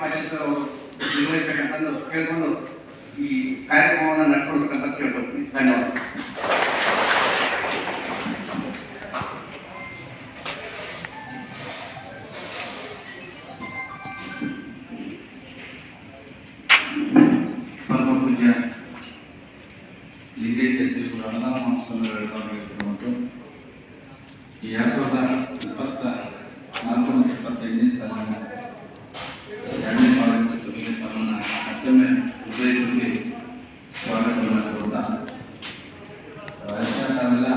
ಮಾಜೇಶ್ವರ ಅವರು ನಿರ್ವಹಿಸಬೇಕಂತಂದು ಕೇಳಿಕೊಂಡು ಈ ಕಾರ್ಯಕ್ರಮವನ್ನು ನಡೆಸ್ಕೊಳ್ಬೇಕಂತ ಕೇಳ್ಕೊಳ್ತೀನಿ ಧನ್ಯವಾದ. ಪೂಜ್ಯ ಸಾವಿರದ ಇಪ್ಪತ್ತ ಸಾಲಿನ ಮತ್ತೊಮ್ಮೆ ಹೃದಯದಲ್ಲಿ ಸ್ವಾಗತವನ್ನು ಕೋರ್ತಾ ವಯಸ್ಸಾದಲ್ಲ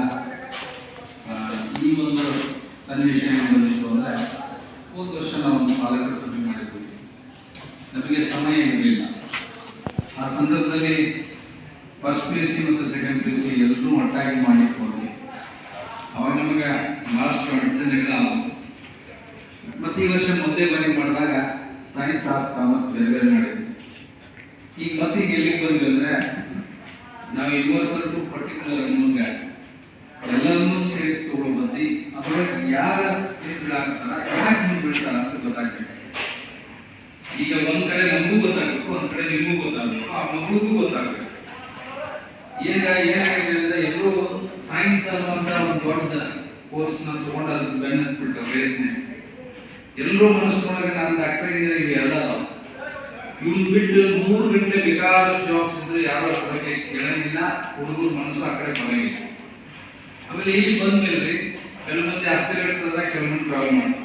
ಈ ಒಂದು ಸನ್ನಿವೇಶ ಬಂದಿತ್ತು ಅಂದರೆ ಹೋದ ವರ್ಷ ನಾವು ಪಾಲಕರ ಸಭೆ ಮಾಡಿದ್ವಿ. ನಮಗೆ ಸಮಯ ಇರಲಿಲ್ಲ. ಆ ಸಂದರ್ಭದಲ್ಲಿ ಫಸ್ಟ್ ಪಿ ಯು ಸಿ ಮತ್ತು ಸೆಕೆಂಡ್ ಪಿ ಯು ಸಿ ಎಲ್ಲರೂ ಒಟ್ಟಾಗಿ ಮಾಡಿ ಹೋದ್ವಿ ಅವಾಗ ನಮಗೆ ಭಾಳಷ್ಟು ಅಡಚಣೆಗಳ ಮತ್ತು ಈ ವರ್ಷ ಮೊದಲೇ ಬಾರಿ ಮಾಡಿದಾಗ ಸೈನ್ಸ್ ಆರ್ಟ್ಸ್ ಕಾಮರ್ಸ್ ಬೇರೆ ಬೇರೆ ಮಾಡಿದ್ವಿ ಈಗ ಮತ್ತೆ ಎಲ್ಲಿಗೆ ಬಂದ್ವಿ ಅಂದ್ರೆ ನಾವು ಈ ಸ್ವಲ್ಪ ಪರ್ಟಿಕ್ಯುಲರ್ ಮುಂದೆ ಎಲ್ಲರನ್ನೂ ಸೇರಿಸಿ ತಗೊಳ್ಳೋ ಅದರ ಅದರೊಳಗೆ ಯಾರ ಹಿಂದ್ಬಿಡಾಕ್ತಾರ ಯಾಕೆ ಹಿಂದ್ಬಿಡ್ತಾರ ಅಂತ ಗೊತ್ತಾಗ್ತದೆ ಈಗ ಒಂದ್ ಕಡೆ ನಮಗೂ ಗೊತ್ತಾಗಬೇಕು, ಒಂದ್ ಕಡೆ ನಿಮಗೂ ಗೊತ್ತಾಗಬೇಕು, ಆ ಮಗುಗೂ ಗೊತ್ತಾಗಬೇಕು. ಈಗ ಏನಾಗಿದೆ ಅಂದ್ರೆ ಎಲ್ಲರೂ ಸೈನ್ಸ್ ಅನ್ನುವಂತ ಒಂದು ದೊಡ್ಡ ನ ತಗೊಂಡು ಅದಕ್ಕೆ ಬೆನ್ನ ರೇಸ್ನೆ ಎಲ್ಲರೂ ಮನಸ್ಸಿನೊಳಗೆ ನಾನು ಡಾಕ್ಟರ್ ಇಂಜಿನಿಯರ್ ಎಲ್ಲ ಇವ್ನು ಬಿಟ್ಟು ಮೂರು ಗಂಟೆ ಬೇಕಾದಷ್ಟು ಜಾಬ್ಸ್ ಇದ್ರೆ ಯಾರು ಅದ್ರ ಕೇಳಂಗಿಲ್ಲ ಹುಡುಗರು ಮನಸ್ಸು ಆ ಕಡೆ ಬರಂಗಿಲ್ಲ ಆಮೇಲೆ ಇಲ್ಲಿ ಬಂದ್ಮೇಲೆ ಕೆಲವು ಮಂದಿ ಆಸ್ಟ್ರೇಲಿಯಾ ಕೆಲವು ಮಂದಿ ಟ್ರಾವೆಲ್ ಮಾಡ್ತಾರೆ.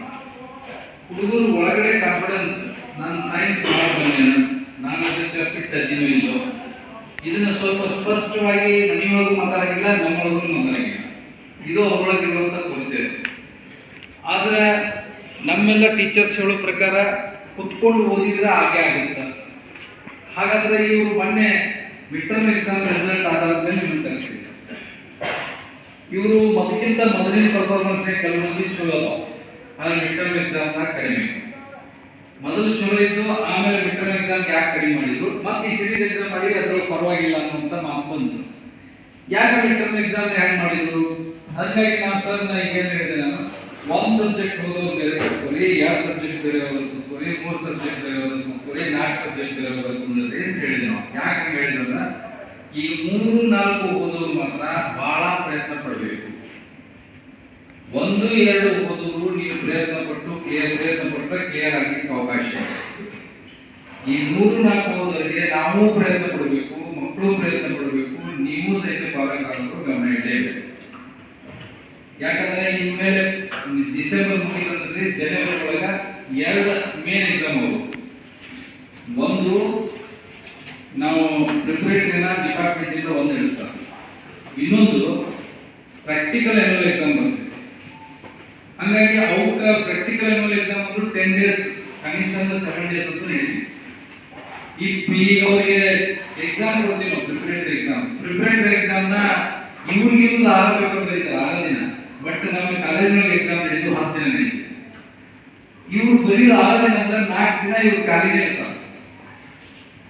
ಹುಡುಗರು ಒಳಗಡೆ ಕಾನ್ಫಿಡೆನ್ಸ್ ನಾನು ಸೈನ್ಸ್ ಬಂದೇನು ನಾನು ಅದಕ್ಕೆ ಫಿಟ್ ಅದ್ದೀನೋ ಇಲ್ಲೋ ಇದನ್ನ ಸ್ವಲ್ಪ ಸ್ಪಷ್ಟವಾಗಿ ಮನೆಯೊಳಗೂ ಮಾತಾಡಂಗಿಲ್ಲ, ನಮ್ಮೊಳಗೂ ಮಾತಾಡಂಗಿಲ್ಲ. ಇದು ಅವರೊಳಗಿರುವಂಥ ಕೊರತೆ. ಆದ್ರೆ ನಮ್ಮೆಲ್ಲ ಟೀಚರ್ಸ್ ಹೇಳೋ ಪ್ರಕಾರ ಕುತ್ಕೊಂಡು ಓದಿದ್ರೆ ಹಾಗೆ ಆಗುತ್ತೆ. ಹಾಗಾದ್ರೆ ಇವರು ಮೊನ್ನೆ ಮಿಟರ್ಮ್ ಎಕ್ಸಾಮ್ ರಿಸಲ್ಟ್ ಆದಾದ್ಮೇಲೆ ನಿಮ್ಮನ್ನು ಕರೆಸಿದ್ರು. ಇವರು ಮೊದಲಿಗಿಂತ ಮೊದಲಿನ ಪರ್ಫಾರ್ಮೆನ್ಸ್ ಕೆಲವು ಮಂದಿ ಚಲೋ ಆದ್ರೆ ಎಕ್ಸಾಮ್ ಎಕ್ಸಾಮ್ನಾಗ ಕಡಿಮೆ. ಮೊದಲು ಚಲೋ ಇದ್ದು, ಆಮೇಲೆ ಮಿಟರ್ಮ್ ಎಕ್ಸಾಮ್ ಯಾಕೆ ಕಡಿಮೆ ಮಾಡಿದ್ರು? ಮತ್ತೆ ಈ ಸಿರಿ ಎಕ್ಸಾಮ್ ಮಾಡಿ ಅದ್ರ ಪರವಾಗಿಲ್ಲ ಅನ್ನುವಂಥ ಮಾತು ಬಂದರು ಯಾಕೆ ಮಿಟರ್ಮ್ ಎಕ್ಸಾಮ್ ಹ್ಯಾಂಗ್ ಮಾಡಿದ್ರು? ಅದಕ್ಕಾಗಿ ನಾನು ಸರ್ ನಾನು ಈಗ ಏನ್ ಹೇಳಿದೆ ನಾನು. ಒಂದು ಸಬ್ಜೆಕ್ಟ್ ಓದೋರು ಬೇರೆ ಕಟ್ಕೊಳ್ಳಿ ಎರಡು ಸಬ್ಜೆಕ್ಟ್ ಬೇರೆ ಹೋಗೋರು ಕೂತ್ಕೊಳ್ಳಿ ಮೂರು ಸಬ್ಜೆಕ್ಟ್ ಇರೋದಕ್ಕೂ ಕೊನೆಯ ನಾಲ್ಕು ಸಬ್ಜೆಕ್ಟ್ ಇರೋದಕ್ಕೂ ಅಂತ ಹೇಳಿದ್ವಿ ನಾವು? ಯಾಕೆ ಹೇಳಿದ್ರೆ ಈ ಮೂರು, ನಾಲ್ಕು ಓದೋರು ಮಾತ್ರ ಬಹಳ ಪ್ರಯತ್ನ ಪಡಬೇಕು. ಒಂದು, ಎರಡು ಓದೋರು ನೀವು ಪ್ರಯತ್ನ ಪಟ್ಟು ಕ್ಲಿಯರ್ ಪ್ರಯತ್ನ ಪಟ್ಟರೆ ಕ್ಲಿಯರ್ ಆಗಲಿಕ್ಕೆ ಅವಕಾಶ. ಈ ಮೂರು, ನಾಲ್ಕು ಓದೋರಿಗೆ ನಾವು ಪ್ರಯತ್ನ ಪಡಬೇಕು ಮಕ್ಕಳು ಪ್ರಯತ್ನ ಪಡಬೇಕು, ನೀವು ಸಹಿತ ಪಾಲಕರು ಗಮನ ಇಡಲೇಬೇಕು. ಯಾಕಂದ್ರೆ ಇನ್ಮೇಲೆ ಡಿಸೆಂಬರ್ ಮುಗಿದಂದ್ರೆ ಜನವರಿ ಎರಡು ಮೇನ್ ಎಕ್ಸಾಮ್ ಅವರು. ಒಂದು, ನಾವು ಪ್ರಿಪರೇಟರಿನ ಡಿಪಾರ್ಟ್ಮೆಂಟ್ ಇಂದ ಒಂದು ನಡೆಸ್ತಾರೆ ಇನ್ನೊಂದು ಪ್ರಾಕ್ಟಿಕಲ್ ಎನ್ಯುವಲ್ ಎಕ್ಸಾಮ್ ಬರ್ತದೆ ಹಾಗಾಗಿ ಅವಕ್ಕೆ ಪ್ರಾಕ್ಟಿಕಲ್ ಎನ್ಯುವಲ್ ಎಕ್ಸಾಮ್ ಅಂದ್ರೆ ಟೆನ್ ಡೇಸ್ ಕನಿಷ್ಠ ಅಂದ್ರೆ ಸೆವೆನ್ ಡೇಸ್ ಅಂತ ನಡೀತೀವಿ ಈ ಈಗ ಅವರಿಗೆ ಎಕ್ಸಾಮ್ ಕೊಡ್ತೀವಿ ನಾವು ಪ್ರಿಪರೇಟರಿ ಎಕ್ಸಾಮ್ ಪ್ರಿಪರೇಟರಿ ಎಕ್ಸಾಮ್ನ ಇವ್ರಿಗಿಂದ ಇವ್ರು ಆರು ಪೇಪರ್ ಬರೀತಾರೆ ಆರು ದಿನ. ಬಟ್ ನಮ್ಮ ಕಾಲೇಜಿನಲ್ಲಿ ಎಕ್ಸಾಮ್ ನಡೆದು ಹತ್ತು ಇವ್ರು ಬರೀ ಆದ್ರೆ ನಂತರ ನಾಲ್ಕು ದಿನ ಇವ್ರು ಕಾಲೇಜೇ ಇರ್ತಾರೆ.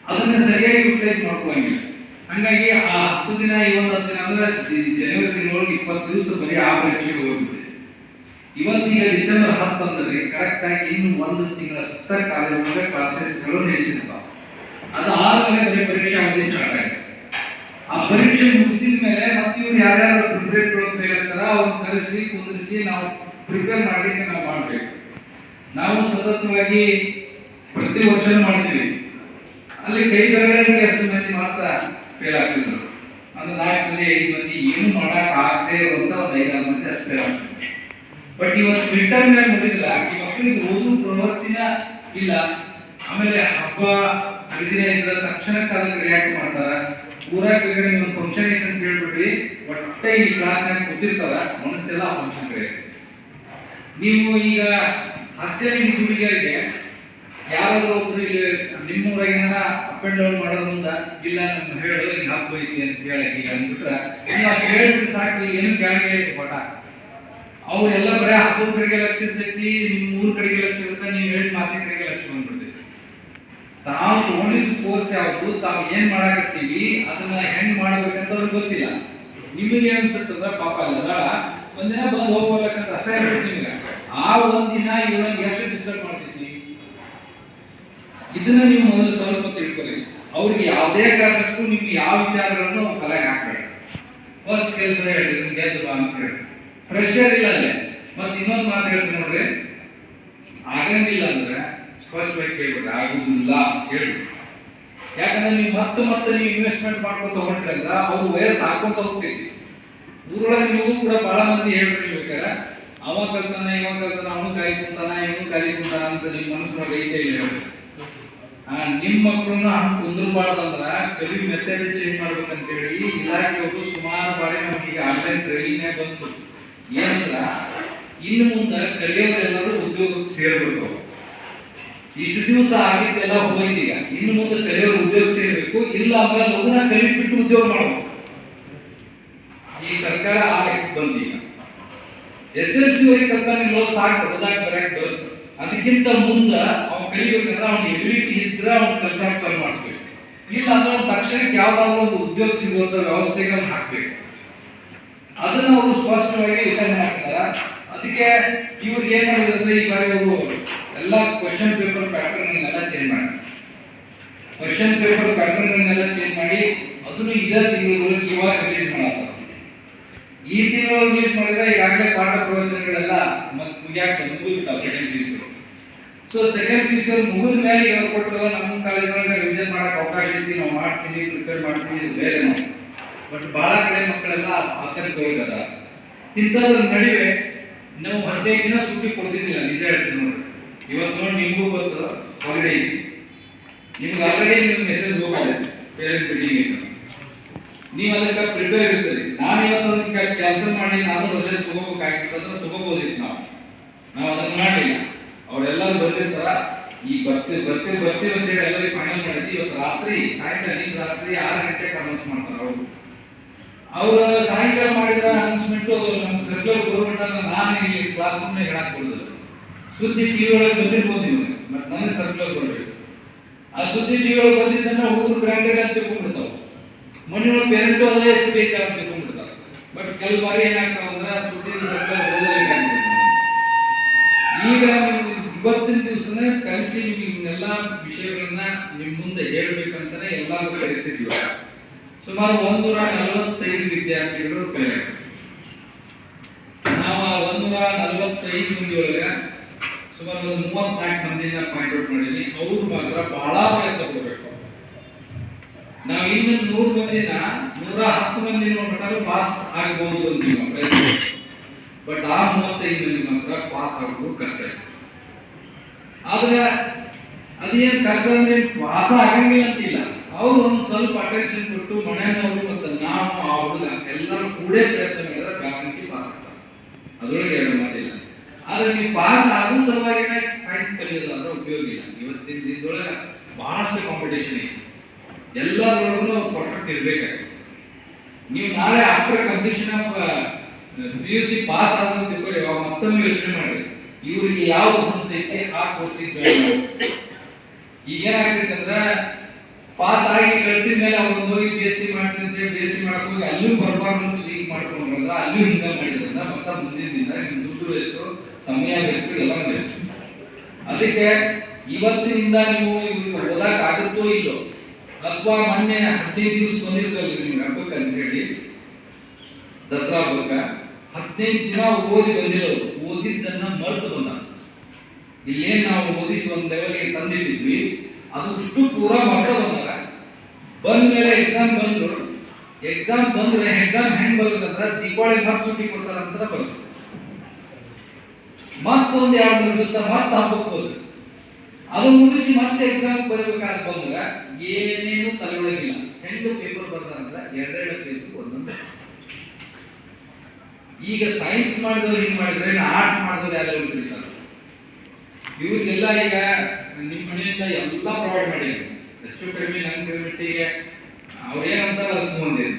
ಅದನ್ನ ಸರಿಯಾಗಿ ಯುಟಿಲೈಸ್ ಮಾಡ್ಕೊಂಡಿಲ್ಲ ಹಂಗಾಗಿ ಆ ಹತ್ತು ದಿನ ಇವತ್ತು ಹತ್ತು ದಿನ ಅಂದ್ರೆ ಜನವರಿ ತಿಂಗಳೊಳಗೆ ಇಪ್ಪತ್ತು ದಿವಸ ಬರೀ ಆ ಪರೀಕ್ಷೆಗೆ ಹೋಗುತ್ತೆ ಇವತ್ತೀಗ ಡಿಸೆಂಬರ್ ಹತ್ತು ಅಂದ್ರೆ ಕರೆಕ್ಟ್ ಆಗಿ ಇನ್ನು ಒಂದು ತಿಂಗಳಷ್ಟ ಕಾಲೇಜ್ ಕ್ಲಾಸಸ್ಗಳು ನಡೀತಿರ್ತಾವ ಅದು ಆದ್ಮೇಲೆ ಬರೀ ಪರೀಕ್ಷೆ ಅವಧಿ ಸ್ಟಾರ್ಟ್ ಆಗಿದೆ ಆ ಪರೀಕ್ಷೆ ಮುಗಿಸಿದ ಮೇಲೆ ಮತ್ತೆ ಇವ್ರು ಯಾರ್ಯಾರು ಪ್ರಿಪೇರ್ ಅಂತ ಹೇಳ್ತಾರ ಅವ್ರನ್ನ ಕರೆಸಿ ಕುಂದಿರಿಸಿ ನಾವು ಪ್ರಿಪೇರ್ ಮಾಡಲಿಕ್ಕೆ ನಾವು ಮಾಡ್ಬೇಕು. ನಾವು ಸತತವಾಗಿ ಪ್ರತಿ ವರ್ಷ ಮಾಡ್ತೀವಿ. ಅಲ್ಲಿ ಕೈ ಬೆರಳಿಗೆ ಅಷ್ಟು ಮಂದಿ ಮಾತ್ರ ಫೇಲ್ ಆಗ್ತಿದ್ರು. ಅಂದ್ರೆ ನಾಲ್ಕು ಮಂದಿ ಐದು ಮಂದಿ ಏನು ಮಾಡಕ್ ಆಗದೆ ಅಂತ ಒಂದು ಐದಾರು ಮಂದಿ ಅಷ್ಟು ಫೇಲ್ ಆಗ್ತಿದ್ರು. ಬಟ್ ಇವತ್ತು ಟರ್ಮ್ ಮೇಲೆ ನೋಡಿದಿಲ್ಲ ಈ ಮಕ್ಕಳಿಗೆ ಓದು ಪ್ರವೃತ್ತಿನ ಇಲ್ಲ. ಆಮೇಲೆ ಹಬ್ಬ, ಹರಿದಿನ ಇದ್ರೆ ತಕ್ಷಣಕ್ಕೆ ಅದಕ್ಕೆ ರಿಯಾಕ್ಟ್ ಮಾಡ್ತಾರ. ಊರಾಗ ಕೆಳಗಡೆ ಒಂದು ಫಂಕ್ಷನ್ ಐತೆ ಅಂತ ಹೇಳ್ಬಿಟ್ರಿ. ಒಟ್ಟೆ ಈ ಕ್ಲಾಸ್ನಾಗ ಕೂತಿರ್ತಾರ. ಮನಸ್ಸೆಲ್ಲ ಫಂಕ್ಷನ್ ನೀವು ಈಗ ಹಾಸ್ಟೆಲ್ ಹುಡುಗಿಯರಿಗೆ ಯಾರಾದರೂ ಒಬ್ಬರು ಇಲ್ಲಿ ನಿಮ್ಮ ಊರಾಗಿನ ಅಪ್ ಅಂಡ್ ಡೌನ್ ಮಾಡೋದ್ರಿಂದ ಇಲ್ಲ ನಮ್ಮ ಹೇಳೋದು ಹಿಂಗೆ ಐತಿ ಅಂತ ಹೇಳಿ ಈಗ ಅಂದ್ಬಿಟ್ರೆ ನೀವು ಅಷ್ಟು ಹೇಳ್ಬಿಟ್ಟು ಸಾಕು ಏನು ಕೇಳಿ ಪಟ ಅವರೆಲ್ಲ ಬರೀ ಹಬ್ಬದ ಕಡೆಗೆ ಲಕ್ಷ ಇರ್ತೈತಿ ನಿಮ್ಮ ಊರ್ ಕಡೆಗೆ ಲಕ್ಷ ಇರುತ್ತೆ, ನೀವು ಹೇಳಿದ ಮಾತಿನ ಕಡೆಗೆ ಲಕ್ಷ ಬಂದ್ಬಿಡ್ತೈತಿ. ತಾವು ತಗೊಂಡಿದ್ದ ಕೋರ್ಸ್ ಯಾವುದು, ತಾವು ಏನು ಮಾಡಾಕತ್ತೀವಿ, ಅದನ್ನ ಹೆಂಗ್ ಮಾಡ್ಬೇಕಂತ ಅವ್ರಿಗೆ ಗೊತ್ತಿಲ್ಲ. ನಿಮಗೆ ಅನ್ಸುತ್ತಂದ್ರೆ ಪಾಪ ಅಲ್ಲ ಒಂದಿನ ಬಂದು ಹೋಗ್ಬೇಕಂತ ಅಷ್ಟೇ ಹೇಳ್ಬಿಟ್ಟು ನಿಮ್ಗೆ. ಆ ಒಂದಿನ ಇವ್ರನ್ನ ಎಷ್ಟು ಡಿಸ್ಟರ್ಬ್ ಮಾಡ್ತಿದ್ವಿ. ಇದನ್ನ ನೀವು ಮೊದಲು ಸ್ವಲ್ಪ ತಿಳ್ಕೊಳ್ಳಿ. ಅವ್ರಿಗೆ ಯಾವುದೇ ಕಾರಣಕ್ಕೂ ನಿಮ್ಗೆ ಯಾವ ವಿಚಾರಗಳನ್ನು ತಲೆಗೆ ಹಾಕ್ಬೇಡಿ. ಫಸ್ಟ್ ಕೆಲಸ ಹೇಳಿ ನಿಮ್ಗೆ ಬಾ ಅಂತ ಹೇಳಿ. ಪ್ರೆಷರ್ ಇಲ್ಲ ಅಲ್ಲೇ. ಮತ್ತೆ ಇನ್ನೊಂದು ಮಾತು ಹೇಳ್ತೀನಿ ನೋಡ್ರಿ. ಆಗಂಗಿಲ್ಲ ಅಂದ್ರೆ ಸ್ಪಷ್ಟವಾಗಿ ಕೇಳ್ಬಿಡ್ರಿ ಆಗುದಿಲ್ಲ ಅಂತ ಹೇಳಿ ಯಾಕಂದ್ರೆ ನೀವು ಮತ್ತೆ ಮತ್ತೆ ನೀವು ಇನ್ವೆಸ್ಟ್ಮೆಂಟ್ ಮಾಡ್ಕೊಂಡು ತಗೊಂಡ್ರಲ್ಲ ಅವ್ರು ವಯಸ್ಸು ಹಾಕೊಂತ ಹೋಗ್ತೀವಿ ಊರೊಳಗೆ ನೀವು ಕೂಡ ಬಹಳ ಮಂದಿ ಹೇಳ್ರಿ ಅವ ಕಲ್ತಾನ, ಇವ ಕಲ್ತಾನ, ಅವನು ಕಾಯಿ ಕುಂತಾನ, ಇವನು ಕಾಯಿ ಕುಂತಾನ ಅಂತ ನಿಮ್ಮ ಮನಸ್ಸಿನೊಳಗೆ ಐತೆ ಇಲ್ಲ ನಿಮ್ಮ ಮಕ್ಕಳನ್ನ ಕುಂದ್ರಬಾರ್ದಂದ್ರ ಕಲಿ ಮೆಥಡ್ ಚೇಂಜ್ ಮಾಡ್ಬೇಕಂತ ಹೇಳಿ ಇಲಾಖೆಯವರು ಸುಮಾರು ಬಾರಿ ನಮಗೆ ಆನ್ಲೈನ್ ಟ್ರೈನಿಂಗ್ ಬಂತು. ಏನಂದ್ರ ಇನ್ನು ಮುಂದೆ ಕಲಿಯೋರೆಲ್ಲರೂ ಉದ್ಯೋಗಕ್ಕೆ ಸೇರ್ಬೇಕು. ಇಷ್ಟು ದಿವಸ ಆಗಿದ್ದೆಲ್ಲ ಹೋಗಿದೀಗ ಇನ್ನು ಮುಂದೆ ಕಲಿಯೋರು ಉದ್ಯೋಗ ಸೇರ್ಬೇಕು ಇಲ್ಲ ಅಂದ್ರೆ ಲಗುನ ಕಲಿಸ್ಬಿಟ್ಟು ಉದ್ಯೋಗ ಮಾಡ್ಬೇಕು ಈ ಸರ್ಕಾರ ಆ ಲೆಕ್ಕಕ್ಕೆ ಬಂದೀಗ ಎಸ್ ಎಲ್ ಸಿ ವರೆಗೆ ಕಲ್ತಾನಿಲ್ಲೋ ಸಾಕು ಓದಾಕ್ ಕರೆಕ್ಟ್ ಬರುತ್ತೆ ಅದಕ್ಕಿಂತ ಮುಂದ ಅವ್ನು ಕಲಿಬೇಕಂದ್ರೆ ಅವ್ನ ಎಬಿಲಿಟಿ ಇದ್ರೆ ಅವ್ನ ಕೆಲಸ ಚಾಲು ಮಾಡಿಸ್ಬೇಕು. ಇಲ್ಲ ಅಂದ್ರೆ ತಕ್ಷಣಕ್ಕೆ ಯಾವ್ದಾದ್ರು ಒಂದು ಉದ್ಯೋಗ ಸಿಗುವಂತ ವ್ಯವಸ್ಥೆಗೆ ಹಾಕ್ಬೇಕು. ಅದನ್ನ ಅವರು ಸ್ಪಷ್ಟವಾಗಿ ವಿಚಾರಣೆ ಮಾಡ್ತಾರ. ಅದಕ್ಕೆ ಇವ್ರಿಗೆ ಏನ್ ಮಾಡಿದ್ರೆ ಈ ಬಾರಿ ಅವರು ಎಲ್ಲ ಕ್ವಶನ್ ಪೇಪರ್ ಪ್ಯಾಟರ್ನ್ ಎಲ್ಲ ಚೇಂಜ್ ಮಾಡಿ ಕ್ವಶನ್ ಪೇಪರ್ ಪ್ಯಾಟರ್ನ್ ಎಲ್ಲ ಚೇಂಜ್ ಮಾಡಿ, ಅದನ್ನು ಇದೇ ತಿಂಗಳೊಳಗೆ ಇವಾಗ ರಿಲೀಸ್ ಮಾಡತ್ತಾರೆ ಈ ತಿಂಗಳು ರಿಲೀಸ್ ಮಾಡಿದ್ರೆ ಈಗಾಗಲೇ ಪಾಠ ಪ್ರವಚನಗಳೆಲ್ಲ ಮತ್ತೆ ಮುಗಿಯಾಕೆ ಮುಗಿದ್ಬಿಟ್ಟಾವ second P so second P ಮುಗಿದ ಮೇಲೆ ಇವ್ರು ಕೊಟ್ಟರು ನಮ್ಮ ಕಾಲೇಜ್ನೊಳಗೆ ರಿವಿಷನ್ ಮಾಡಕ್ಕೆ ಅವಕಾಶ ಐತಿ ನಾವು ಮಾಡ್ತೀವಿ ಪ್ರಿಪೇರ್ ಮಾಡ್ತೀವಿ ಬೇರೆ ನಾವು ಬಟ್ ಭಾಳ ಕಡೆ ಮಕ್ಕಳೆಲ್ಲ ಆತಂಕ ಹೋಗಿದಾರ ಇಂಥದ್ರ ನಡುವೆ ನಾವು ಹದಿನೈದು ದಿನ ಸುಟ್ಟಿ ಕೊಡ್ತಿದ್ದಿಲ್ಲ, ನಿಜ ಹೇಳ್ತೀನಿ ನೋಡಿ. ಇವತ್ತು ನೋಡಿ ನಿಮಗೂ ಗೊತ್ತು ಹಾಲಿಡೇ ನಿಮ್ಗೆ ಆಲ್ರೆಡಿ ನಿಮ್ಗೆ ಮೆಸೇಜ್ ಹೋಗಿದೆ ಪೇರೆಂಟ್ ಮೀಟಿಂಗ್ ನೀವು ಅದಕ್ಕೆ ಪ್ರಿಪೇರ್ ಇರ್ತೀರಿ. ನಾನು ಇವತ್ತು ಅದಕ್ಕೆ ಕ್ಯಾನ್ಸಲ್ ಮಾಡಿ ನಾನು ರಜೆ ತೊಗೋಬೇಕಾಗಿತ್ತು ಅಂದ್ರೆ ತಗೋಬೋದಿತ್ತು ನಾವು. ನಾವು ಅದನ್ನು ಮಾಡಲಿಲ್ಲ ಅವರೆಲ್ಲರೂ ಬಂದಿರ್ತಾರ. ಈ ಬರ್ತಿ ಬರ್ತೀವಿ ಬರ್ತೀವಿ ಅಂತ ಹೇಳಿ ಎಲ್ಲರಿಗೆ ಫೈನಲ್ ಮಾಡಿದ್ವಿ. ಇವತ್ತು ರಾತ್ರಿ, ಸಾಯಂಕಾಲ ಈಗ ರಾತ್ರಿ ಆರು ಗಂಟೆಗೆ ಅನೌನ್ಸ್ ಮಾಡ್ತಾರೆ ಅವರು. ಅವರು ಸಾಯಂಕಾಲ ಮಾಡಿದ ಅನೌನ್ಸ್ಮೆಂಟ್ ನಮ್ಮ ಸರ್ಕ್ಯುಲರ್ ಗೌರ್ಮೆಂಟ್ ನಾನು ಇಲ್ಲಿ ಕ್ಲಾಸ್ ರೂಮ್ನಾಗ ಹೇಳಕ್ ಸುದ್ದಿ ಟಿವಿ ಒಳಗೆ ಬಂದಿರ್ಬೋದು ನೀವು ಮತ್ತೆ ನನಗೆ ಸರ್ಕ್ಯುಲರ್ ಬರಬೇಕು ಆ ಸುದ್ದಿ ಟಿವಿ ಒಳಗೆ ಬಂದಿದ್ದನ್ನ ಹುಡುಗರು ಗ್ರಾಂಡೆಡ್ ಅಂತ ತಿಳ್ಕೊಂಡ್ಬಿಡ್ತಾವೆ ಮನೆಯೊಳಗೆ ಪೇರೆಂಟು ಅದೇ ಸುದ್ದಿ ಐತೆ ಅಂತ ತಿಳ್ಕೊಂಡ್ಬಿಡ್ತಾರೆ. ಬಟ್ ಕೆಲವು ಬಾರಿ ಏನಾಗ್ತಾವ ಅಂದ್ರೆ ಸುದ್ದಿ ಈಗ ಇವತ್ತಿನ ದಿವಸನೇ ಕಲಿಸಿ ನಿಮಗೆ ಇವನ್ನೆಲ್ಲ ವಿಷಯಗಳನ್ನ ನಿಮ್ಮ ಮುಂದೆ ಹೇಳ್ಬೇಕಂತಾನೆ ಎಲ್ಲರೂ ಕರೆಸಿದ್ವಿ ಸುಮಾರು ಒಂದೂರ ನಲವತ್ತೈದು ವಿದ್ಯಾರ್ಥಿಗಳು ಫೇಲ್ ನಾವು ಆ ಒಂದೂರ ನಲವತ್ತೈದು ಮಂದಿ ಒಳಗೆ ಸುಮಾರು ಒಂದು ಮೂವತ್ನಾಲ್ಕು ಮಂದಿನ ಪಾಯಿಂಟ್ ಔಟ್ ಮಾಡಿದ್ವಿ. ಅವ್ರು ಮಾತ್ರ ಬಹಳ ಪ್ರಯತ್ನ ಪಡಬೇಕು. ನಾವು ಇನ್ನು ನೂರು ಮಂದಿನ ನೂರ ಹತ್ತು ಮಂದಿ ನೋಡ್ಬಿಟ್ಟಾಗ ಪಾಸ್ ಆಗ್ಬಹುದು ಅಂತೀವಿ ಪ್ರಯತ್ನ ಬಟ್ ಆ ಮೂವತ್ತೈದು ಮಂದಿ ಮಾತ್ರ ಪಾಸ್ ಆಗೋದು ಕಷ್ಟ ಇದೆ. ಆದ್ರೆ ಅದೇನು ಕಷ್ಟ ಅಂದ್ರೆ ಪಾಸ ಆಗಂಗಿಲ್ಲ ಅಂತಿಲ್ಲ. ಅವ್ರು ಒಂದು ಸ್ವಲ್ಪ ಅಟೆನ್ಷನ್ ಕೊಟ್ಟು ಮನೆಯವರು ಮತ್ತು ನಾವು ಆ ಹುಡುಗ ಎಲ್ಲರೂ ಕೂಡ ಪ್ರಯತ್ನ ಮಾಡಿದ್ರೆ ಗ್ಯಾರಂಟಿ ಪಾಸ್ ಆಗ್ತಾರೆ. ಅದರೊಳಗೆ ಎರಡು ಮಾತಿಲ್ಲ. ಆದ್ರೆ ನೀವು ಪಾಸ್ ಆಗೋ ಸಲುವಾಗಿ ಸೈನ್ಸ್ ಕಲಿಯೋದು ಅಂದ್ರೆ ಉಪಯೋಗ ಇಲ್ಲ. ಇವತ್ತಿನ ದಿನದೊಳಗೆ ಬಹಳಷ್ಟು ಕಾಂಪಿಟೇಷನ್ ಇದೆ. ಎಲ್ಲರೊಳಗೂ ಪರ್ಫೆಕ್ಟ್ ಇರ್ಬೇಕಾಗ್ತದೆ ನೀವು ನಾಳೆ after completion of P U C pass ಆದ್ರೆ ತಿಳ್ಕೊಳ್ಳಿ ಅವಾಗ ಮತ್ತೊಮ್ಮೆ ಯೋಚನೆ ಮಾಡಿ. ಇವರಿಗೆ ಯಾವ ಹಂತಕ್ಕೆ ಆ ಕೋರ್ಸಿಗೆ ಜಾಯಿನ್ ಈಗ ಏನಾಗ್ತೈತೆ ಅಂದ್ರೆ ಪಾಸ್ ಆಗಿ ಕಳ್ಸಿದ ಮೇಲೆ ಅವ್ರು ಹೋಗಿ ಬಿ ಎಸ್ ಸಿ ಮಾಡ್ತೀನಿ ಬಿ ಎಸ್ ಸಿ ಮಾಡ್ಕೊಂಡು ಹೋಗಿ ಅಲ್ಲೂ ಪರ್ಫಾರ್ಮೆನ್ಸ್ ವೀಕ್ ಮಾಡ್ಕೊಂಡು ಬಂದ್ರೆ ಅಲ್ಲೂ ಹಿಂಗ ಮಾಡಿದ್ರಿಂದ ಮತ್ತೆ ಮುಂದಿನ ದಿನ ನಿಮ್ ದುಡ್ಡು ವೇಸ್ಟು ಸಮಯ ವೇಸ್ಟು ಎಲ್ಲ ವೇಸ್ಟು ಅದಕ್ಕೆ ಇವತ್ತಿನಿಂದ ನೀವು ಇವ್ರಿಗೆ ಓದಕ್ ಆಗುತ್ತೋ ಇಲ್ಲೋ ಅಥವಾ ಮೊನ್ನೆ ಹದಿನೈದು ದಿವಸ ಬಂದಿದ್ರಲ್ಲ ನಿಮ್ಗೆ ಹಬ್ಬಕ್ಕೆ ಅಂತ ಹೇಳಿ ದಸರಾ ಹಬ್ಬಕ್ಕ ಹದಿನೈದು ದಿನ ಓದಿ ಬಂದಿರೋರು, ಓದಿದ್ದನ್ನ ಮರೆತು ಬಂದ. ಏನು ನಾವು ಓದಿಸಿ ಒಂದು ಲೆವೆಲ್ಗೆ ತಂದಿಟ್ಟಿದ್ವಿ, ಅದು ಅಷ್ಟು ಪೂರ ಮಕ್ಕಳು ಬಂದಾಗ ಬಂದ ಮೇಲೆ ಎಕ್ಸಾಮ್ ಬಂದ್ರು ಎಕ್ಸಾಮ್ ಬಂದ್ರೆ ಎಕ್ಸಾಮ್ ಹೆಂಗೆ ಬರ್ತದಂದ್ರೆ ದೀಪಾವಳಿ ಹತ್ತು ಸುಟ್ಟಿ ಕೊಡ್ತಾರಂತ ಬರ್ತದೆ ಮತ್ತೊಂದು ಎರಡು ಮೂರು ದಿವಸ ಮತ್ತೆ ಹಬ್ಬಕ್ಕೆ ಹೋದ್ರು. ಅದು ಮುಗಿಸಿ ಮತ್ತೆ ಎಕ್ಸಾಮ್ ಬರಬೇಕಾದ ಬಂದ್ರೆ ಏನೇನು ತಲೆಯೊಳಗಿಲ್ಲ ಹೆಂಗು ಪೇಪರ್ ಬರ್ತಾರಂದ್ರೆ ಎರಡೆರಡು ಪೇಜ್ ಒಂದೊಂದು ಈಗ ಸೈನ್ಸ್ ಮಾಡಿದವರು ಹಿಂಗ್ ಮಾಡಿದ್ರೆ ಆರ್ಟ್ಸ್ ಮಾಡಿದವ್ರು ಯಾರು ಇರ್ತಾರೆ ಇವ್ರಿಗೆಲ್ಲ ಈಗ ನಿಮ್ಮ ಮನೆಯಿಂದ ಎಲ್ಲ ಪ್ರೊವೈಡ್ ಮಾಡಿದ್ರು ಹೆಚ್ಚು ಕಡಿಮೆ ನನ್ನ ಕಮ್ಯುನಿಟಿಗೆ ಅವ್ರೇನಂತಾರೆ ಅದನ್ನು ಹೊಂದಿರಿ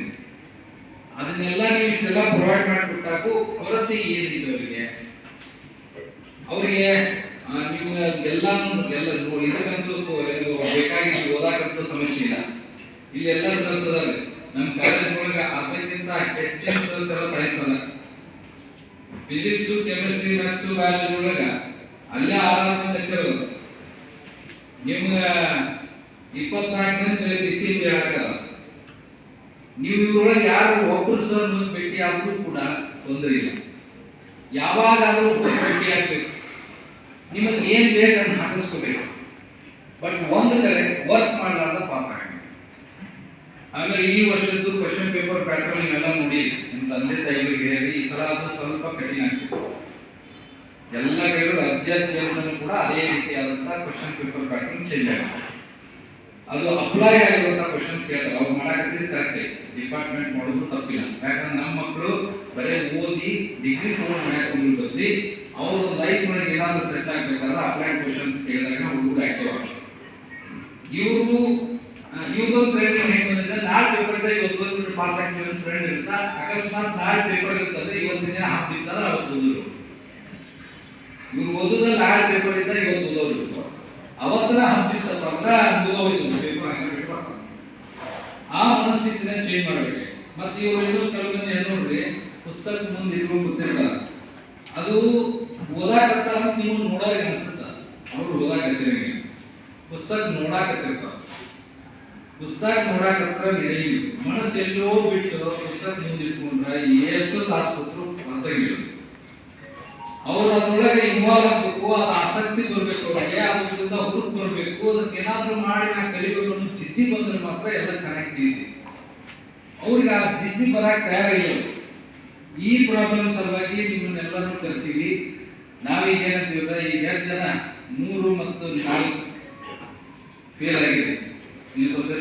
ಅದನ್ನೆಲ್ಲ ನೀವು ಇಷ್ಟೆಲ್ಲ ಪ್ರೊವೈಡ್ ಮಾಡಿಬಿಟ್ಟಾಕು ಕೊರತೆ ಏನಿದೆ ಅವರಿಗೆ? ಅವರಿಗೆ ನೀವು ಎಲ್ಲ ಇದಕ್ಕಂತೂ ಇದು ಬೇಕಾಗಿದ್ದು ಓದಾಕಂತೂ ಸಮಸ್ಯೆ ಇಲ್ಲ. ಇಲ್ಲಿ ಎಲ್ಲ ನಮ್ಮ ಕಾಲೇಜ್ ಅದಕ್ಕಿಂತ ಹೆಚ್ಚಿನ ಸರ್ಸ್ ಎಲ್ಲ science physics chemistry maths biology ಒಳಗ ಅಲ್ಲೇ ಆರಾಮ ಲೆಕ್ಚರ್ ನಿಮ್ಗೆ ಇಪ್ಪತ್ನಾಲ್ಕನೇ ಬಿಸಿ ಹೇಳಕ್ಕಾಗಲ್ಲ. ನೀವು ಇವ್ರೊಳಗೆ ಯಾರು ಒಬ್ಬರು ಸರ್ ಭೇಟಿ ಆದರೂ ಕೂಡ ತೊಂದರೆ ಇಲ್ಲ. ಯಾವಾಗಾದರೂ ಭೇಟಿ ಆಗ್ಬೇಕು. ನಿಮಗೆ ಏನು ಬೇಕು ಅದನ್ನು ಹಾಕಿಸ್ಕೋಬೇಕು. ಬಟ್ ಒಂದು ಕಡೆ ವರ್ಕ್ ಮಾಡಲಾರ್ದ ಪಾಸ್ ಆಗಿದೆ ಆಮೇಲೆ ಈ ವರ್ಷದ್ದು ಕ್ವಶನ್ ಪೇಪರ್ ಪ್ಯಾಟರ್ನ್ ನೀವೆಲ್ಲ ನೋಡಿ ನಿಮ್ಮ ತಂದೆ ತಾಯಿಗಳಿಗೆ ಹೇಳಿ ಈ ಸಲ ಅದು ಸ್ವಲ್ಪ ಕಠಿಣ ಆಗ್ತದೆ ಎಲ್ಲ ಕಡೆಗೂ ರಾಜ್ಯಾದ್ಯಂತನೂ ಕೂಡ ಅದೇ ರೀತಿಯಾದಂತಹ ಕ್ವಶನ್ ಪೇಪರ್ ಪ್ಯಾಟರ್ನ್ ಚೇಂಜ್ ಆಗುತ್ತೆ. ಅದು ಅಪ್ಲೈ ಆಗಿರುವಂತಹ ಕ್ವಶನ್ಸ್ ಕೇಳ್ತಾರೆ. ಅವ್ರು ಮಾಡಿದ್ರೆ ಕರೆಕ್ಟ್ ಡಿಪಾರ್ಟ್ಮೆಂಟ್ ಮಾಡೋದು ತಪ್ಪಿಲ್ಲ. ಯಾಕಂದ್ರೆ ನಮ್ಮ ಮಕ್ಕಳು ಬರೀ ಓದಿ ಡಿಗ್ರಿ ತಗೊಂಡು ಮಾಡ್ಕೊಂಡು ಬದ್ಲಿ ಅವರು ಲೈಫ್ ಒಳಗೆ ಏನಾದರೂ ಸೆಟ್ ಆಗ್ಬೇಕಾದ್ರೆ ಅಪ್ಲೈಡ್ ಕ್ವಶನ್ಸ್ ಕೇಳಿದಾಗ ಹುಡುಗರು ಆಕ್ಟಿವ್ ಆಗ್ತಾರೆ ಇವರು ಇವ್ರದೊಂದು ಟ್ರೆಂಡ್ ಹೆಂಗ್ ಬಂದಿದೆ ನಾಳೆ ಪೇಪರ್ ಇವತ್ತು ಬಂದ್ಬಿಟ್ಟು ಪಾಸ್ ಆಗ್ತೀವಿ ಅಂತ ಟ್ರೆಂಡ್ ಇರ್ತಾ ಅಕಸ್ಮಾತ್ ನಾಳೆ ಪೇಪರ್ ಇರ್ತಂದ್ರೆ ಇವತ್ತಿನ ದಿನ ಹಾಕ್ತಿತ್ತಂದ್ರೆ ಅವತ್ತು ಓದಿದ್ರು ಇವ್ರು ಓದೋದ್ರಲ್ಲಿ ನಾಳೆ ಪೇಪರ್ ಇದ್ದ ಇವತ್ತು ಓದೋರು ಅವತ್ತರ ಹಬ್ಬಿತ್ತಪ್ಪ ಅಂದ್ರೆ ಮುಗೋಯ್ತು ಪೇಪರ್ ಹಂಗೆ ಬರ್ತಾರೆ. ಆ ಮನಸ್ಥಿತಿನ ಚೇಂಜ್ ಮಾಡಬೇಕು. ಮತ್ತೆ ಇವರು ಇನ್ನೂ ಕೆಲವೊಂದು ನೋಡ್ರಿ ಪುಸ್ತಕ ಮುಂದೆ ಇಟ್ಕೊಂಡು ಗೊತ್ತಿರ್ತಾರೆ ಅದು ಓದಾಕತ್ತ ಅಂತ ನೀವು ನೋಡೋರಿಗೆ ಅನ್ಸುತ್ತ. ಅವ್ರು ಓದಾಕತ್ತೀರಿ. ನೀವು ಪುಸ್ತಕ ನೋಡಾಕತ್ತಿರ್ತಾರ. ಪುಸ್ತಕ ನೋಡಾಕತ್ರ ನಡೆಯಿಲ್ಲ ಮನಸ್ಸು ಎಲ್ಲೋ ಬಿಟ್ಟು ಪುಸ್ತಕ ಮುಂದಿಟ್ಕೊಂಡ್ರೆ ಎಷ್ಟು ತಾಸು ಕೊಟ್ಟರು ಅರ್ಥಗಿಲ್ಲ ಅವ್ರು ಅದ್ರೊಳಗೆ ಇನ್ವಾಲ್ವ್ ಆಗಬೇಕು, ಅದು ಆಸಕ್ತಿ ಬರಬೇಕು ಅವ್ರಿಗೆ ಅದರಿಂದ ಹುರುಪ್ ಬರಬೇಕು, ಅದಕ್ಕೆ ಏನಾದರೂ ಮಾಡಿ ನಾ ಕಲಿಬೇಕು ಅನ್ನೋ ಜಿದ್ದಿ ಬಂದ್ರೆ ಮಾತ್ರ ಎಲ್ಲ ಚೆನ್ನಾಗಿ ತಿಳಿದಿದೆ ಅವ್ರಿಗೆ ಆ ಜಿದ್ದಿ ಬರಕ್ಕೆ ತಯಾರಿಲ್ಲ. ಈ ಪ್ರಾಬ್ಲಮ್ ಸಲುವಾಗಿ ನಿಮ್ಮನ್ನೆಲ್ಲರೂ ಕರೆಸಿವಿ ನಾವೀಗ ಏನಂತೀವಿ ಈಗ ಎರಡು ಜನ ಮೂರು ಮತ್ತು ನಾಲ್ಕು ಫೇಲ್ ಆಗಿದೆ. ನೀವು ಸ್ವಲ್ಪ?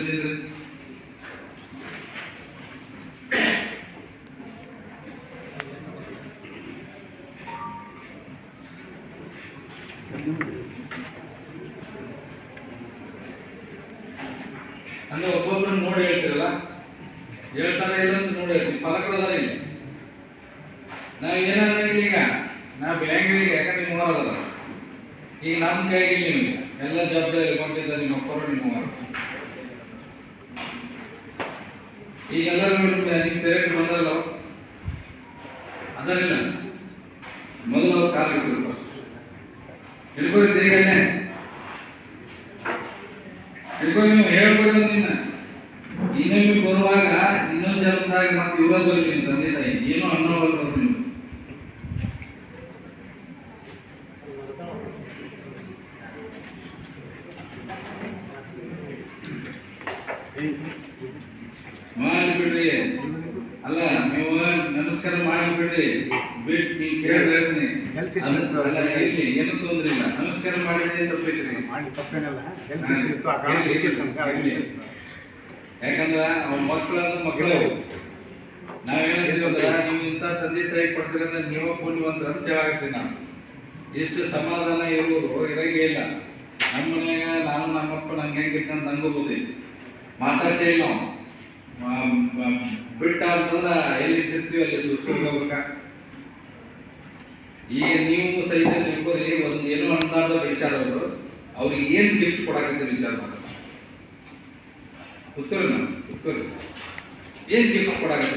ಅಂದ್ರೆ ಒಬ್ಬೊಬ್ರು ನೋಡಿ ಹೇಳ್ತಿರಲ್ಲ? ಹೇಳ್ತಾರೆ ಇಲ್ಲ ಅಂತ ನೋಡಿ ಹೇಳ್ತೀವಿ ಫಲಕಡದಾರ ಇಲ್ಲ. ನಾವ್ ಏನಂದ್ರೆ ಈಗ, ನಾ ಬ್ಯಾಂಕಿಗೆ ಯಾಕಂದ್ರೆ ನಿಮ್ಮ ಅದಲ್ಲ ಈಗ ನಮ್ಮ ಕೈಗೆ ನಿಮಗೆ. ಎಲ್ಲ ಜವಾಬ್ದಾರಿ ಕೊಟ್ಟಿದ್ದ ನಿಮ್ಮ ಅಪ್ಪರು, ನಿಮ್ಮ ಅವ್ರು. ಈಗ ಎಲ್ಲರೂ ನೋಡಿದ್ರೆ ನಿಮ್ಮ ಪೇರೆಂಟ್ ಬಂದಲ್ಲ ಅದರಿಲ್ಲ ಮೊದಲು ಕಾಲು ಇಟ್ಟಿದ್ರು ಫಸ್ಟ್ ಈಗಲೇ ನೀವು ಹೇಳ್ಬಿಡೋದು ನಿನ್ನ ಇನ್ನೊಮ್ಮೆ ಬರುವಾಗ ಇನ್ನೊಂದು ಜನ್ಮದಾಗ ಮತ್ತೆ ಇವಾಗ ಬರಲಿ ನಿಮ್ಮ ತಂದೆ ತಾಯಿ ಏನೋ ಅನ್ನೋವಲ್ಲ ಬರ್ರಿ ನೀವು ಮಾಡಿಬಿಡ್ರಿ. ಅಲ್ಲ ನೀವು ನಮಸ್ಕಾರ ಮಾಡಿಬಿಡ್ರಿ. ಬಿಟ್ಟು ನೀವು ಕೇಳಿದ್ರೆ ಹೆಲ್ತ್ issue ಅಲ್ಲ ಇತ್ತು. ಏನು ತೊಂದ್ರೆ ಇಲ್ಲ. ನಮಸ್ಕಾರ ಮಾಡಿದ್ರೆ ತಪ್ಪೈತ್ರಿ ಮಾಡಿ ತಪ್ಪೇನಲ್ಲ. ಹೆಲ್ತ್ ಇಶ್ಯೂ ಇತ್ತು ಆ ಕಾರಣ. ಯಾಕಂದ್ರೆ ಅವ್ರ ಮಕ್ಕಳನ್ನ ಮಕ್ಕಳು. ನಾವೇನಿದ್ದೀವಿ ನೀವು ಇಂಥ ತಂದೆ ತಾಯಿ ಕೊಡ್ತಕ್ಕಂಥ ನೀವು ಪುಣ್ಯವಂತರ ಅಂತ ಹೇಳಾಗ್ತೀವಿ ನಾವು. ಎಷ್ಟು ಸಮಾಧಾನ ಇರುವುದು ಇರಂಗೇ ಇಲ್ಲ. ನಮ್ಮ ಮನ್ಯಾಗ ನಾನು ನಮ್ಮಪ್ಪ ನಂಗೆ ಹೆಂಗಿತ್ತು ಅಂತ ನಂಗೂ ಮಾತಾಡ್ಸೇ ಬಿಟ್ಟ ಅಂತಂದ್ರೆ ಎಲ್ಲಿ ತಿರ್ತೀವಿ ಅಲ್ಲಿ ಸುರ್ಸುರ್ಗ ಹೋಗ್ಬೇಕ? ಈಗ ನೀವು ಸಹಿತ ತಿಳ್ಕೊರಿ ಒಂದು ಏನೋ ಅನ್ನಾದ ವಿಚಾರ ಅವರು. ಅವ್ರಿಗೆ ಏನು ಗಿಫ್ಟ್ ಕೊಡಾಕತ್ತೀರಿ ವಿಚಾರ ಮಾಡಿ ಕೂತ್ಕೊಳ್ಳಿ ನಾವು ಕೂತ್ಕೊಳ್ಳಿ ಏನು ಗಿಫ್ಟ್ ಕೊಡಾಕತ್ತೀರಿ?